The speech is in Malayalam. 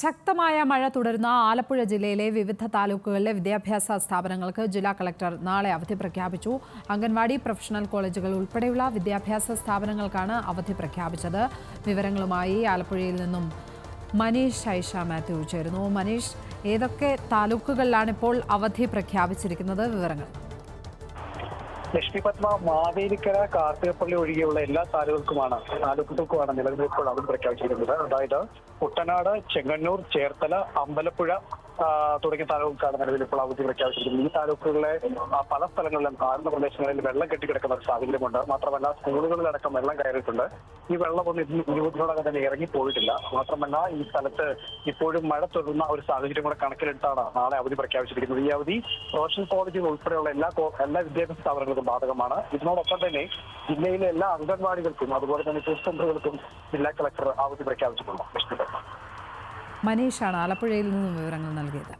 ശക്തമായ മഴ തുടരുന്ന ആലപ്പുഴ ജില്ലയിലെ വിവിധ താലൂക്കുകളിലെ വിദ്യാഭ്യാസ സ്ഥാപനങ്ങൾക്ക് ജില്ലാ കളക്ടർ നാളെ അവധി പ്രഖ്യാപിച്ചു. അംഗൻവാടി പ്രൊഫഷണൽ കോളേജുകൾ ഉൾപ്പെടെയുള്ള വിദ്യാഭ്യാസ സ്ഥാപനങ്ങൾക്കാണ് അവധി പ്രഖ്യാപിച്ചത്. വിവരങ്ങളുമായി ആലപ്പുഴയിൽ നിന്നും മനീഷ് ഐഷ മാത്യു ചേരുന്നു. മനീഷ് ഏതൊക്കെ താലൂക്കുകളിലാണ് ഇപ്പോൾ അവധി പ്രഖ്യാപിച്ചിരിക്കുന്നത്? വിവരങ്ങൾ. ലക്ഷ്മി പത്മ മാവേലിക്കര കാർത്തികപ്പള്ളി ഒഴികെയുള്ള എല്ലാ താലൂക്കുകൾക്കുമാണ് താലൂക്കുകൾക്കുമാണ് നിലവിൽ ഇപ്പോൾ അവധി പ്രഖ്യാപിച്ചിരിക്കുന്നത്. അതായത് കുട്ടനാട് ചെങ്ങന്നൂർ ചേർത്തല അമ്പലപ്പുഴ തുടങ്ങിയ താലൂക്കാണ് നിലവിൽ ഇപ്പോൾ അവധി പ്രഖ്യാപിച്ചിരിക്കുന്നത് ഈ താലൂക്കുകളിലെ പല സ്ഥലങ്ങളിലും താഴ്ന്ന പ്രദേശങ്ങളിൽ വെള്ളം കെട്ടിക്കിടക്കുന്ന ഒരു സാഹചര്യമുണ്ട്. മാത്രമല്ല സ്കൂളുകളിലടക്കം വെള്ളം കയറിയിട്ടുണ്ട്. ഈ വെള്ളമൊന്നും ഇന്ന് ഇരുപതിനോടകം തന്നെ ഇറങ്ങിപ്പോയിട്ടില്ല. മാത്രമല്ല ഈ സ്ഥലത്ത് ഇപ്പോഴും മഴ തുടരുന്ന ഒരു സാഹചര്യം കൂടെ കണക്കിലെടുത്താണ് നാളെ അവധി പ്രഖ്യാപിച്ചിരിക്കുന്നത്. ഈ അവധി പ്രൊഫഷണൽ കോളേജുകൾ ഉൾപ്പെടെയുള്ള എല്ലാ എല്ലാ വിദ്യാഭ്യാസ സ്ഥാപനങ്ങൾക്കും ബാധകമാണ്. ഇതിനോടൊപ്പം തന്നെ ജില്ലയിലെ എല്ലാ അംഗൻവാടികൾക്കും അതുപോലെ തന്നെ ട്യൂഷൻ സെന്ററുകൾക്കും ജില്ലാ കളക്ടർ അവധി പ്രഖ്യാപിച്ചിട്ടുണ്ട്. മനീഷാണ് ആലപ്പുഴയിൽ നിന്നും വിവരങ്ങൾ നൽകിയത്.